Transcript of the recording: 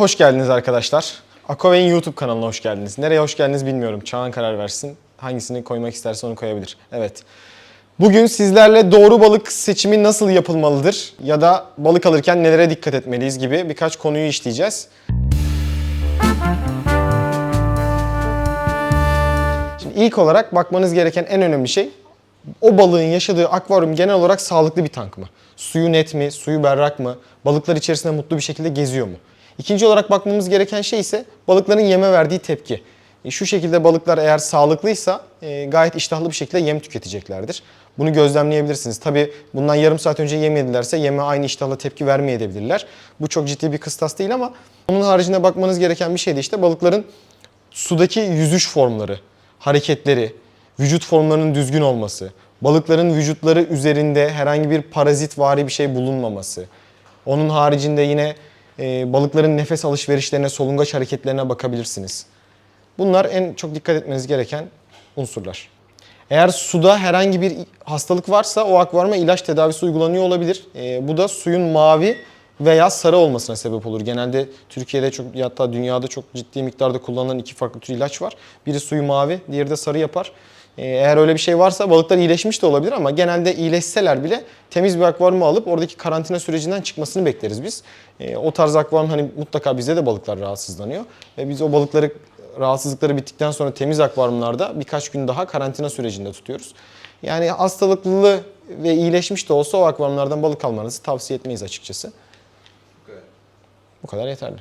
Hoş geldiniz arkadaşlar. Aquavein YouTube kanalına hoş geldiniz. Nereye hoş geldiniz bilmiyorum. Çağan karar versin. Hangisini koymak isterse onu koyabilir. Evet. Bugün sizlerle doğru balık seçimi nasıl yapılmalıdır ya da balık alırken nelere dikkat etmeliyiz gibi birkaç konuyu işleyeceğiz. Şimdi ilk olarak bakmanız gereken en önemli şey o balığın yaşadığı akvaryum genel olarak sağlıklı bir tank mı? Suyu net mi? Suyu berrak mı? Balıklar içerisinde mutlu bir şekilde geziyor mu? İkinci olarak bakmamız gereken şey ise balıkların yeme verdiği tepki. E, Şu şekilde balıklar eğer sağlıklıysa e, gayet iştahlı bir şekilde yem tüketeceklerdir. Bunu gözlemleyebilirsiniz. Tabi bundan yarım saat önce yem yedilerse yeme aynı iştahla tepki vermeyebilirler. Bu çok ciddi bir kıstas değil ama onun haricinde bakmanız gereken bir şey de işte balıkların sudaki yüzüş formları, hareketleri, vücut formlarının düzgün olması, balıkların vücutları üzerinde herhangi bir parazit vari bir şey bulunmaması. Onun haricinde yine e, balıkların nefes alışverişlerine, solungaç hareketlerine bakabilirsiniz. Bunlar en çok dikkat etmeniz gereken unsurlar. Eğer suda herhangi bir hastalık varsa o akvaryuma ilaç tedavisi uygulanıyor olabilir. E, bu da suyun mavi veya sarı olmasına sebep olur. Genelde Türkiye'de çok hatta dünyada çok ciddi miktarda kullanılan iki farklı tür ilaç var. Biri suyu mavi, diğeri de sarı yapar. E, Eğer öyle bir şey varsa balıklar iyileşmiş de olabilir ama genelde iyileşseler bile temiz bir akvaryuma alıp oradaki karantina sürecinden çıkmasını bekleriz biz. E, O tarz akvaryum hani mutlaka bizde de balıklar rahatsızlanıyor. Ve biz o balıkları rahatsızlıkları bittikten sonra temiz akvaryumlarda birkaç gün daha karantina sürecinde tutuyoruz. Yani hastalıklı ve iyileşmiş de olsa o akvaryumlardan balık almanızı tavsiye etmeyiz açıkçası. Bu kadar yeterli.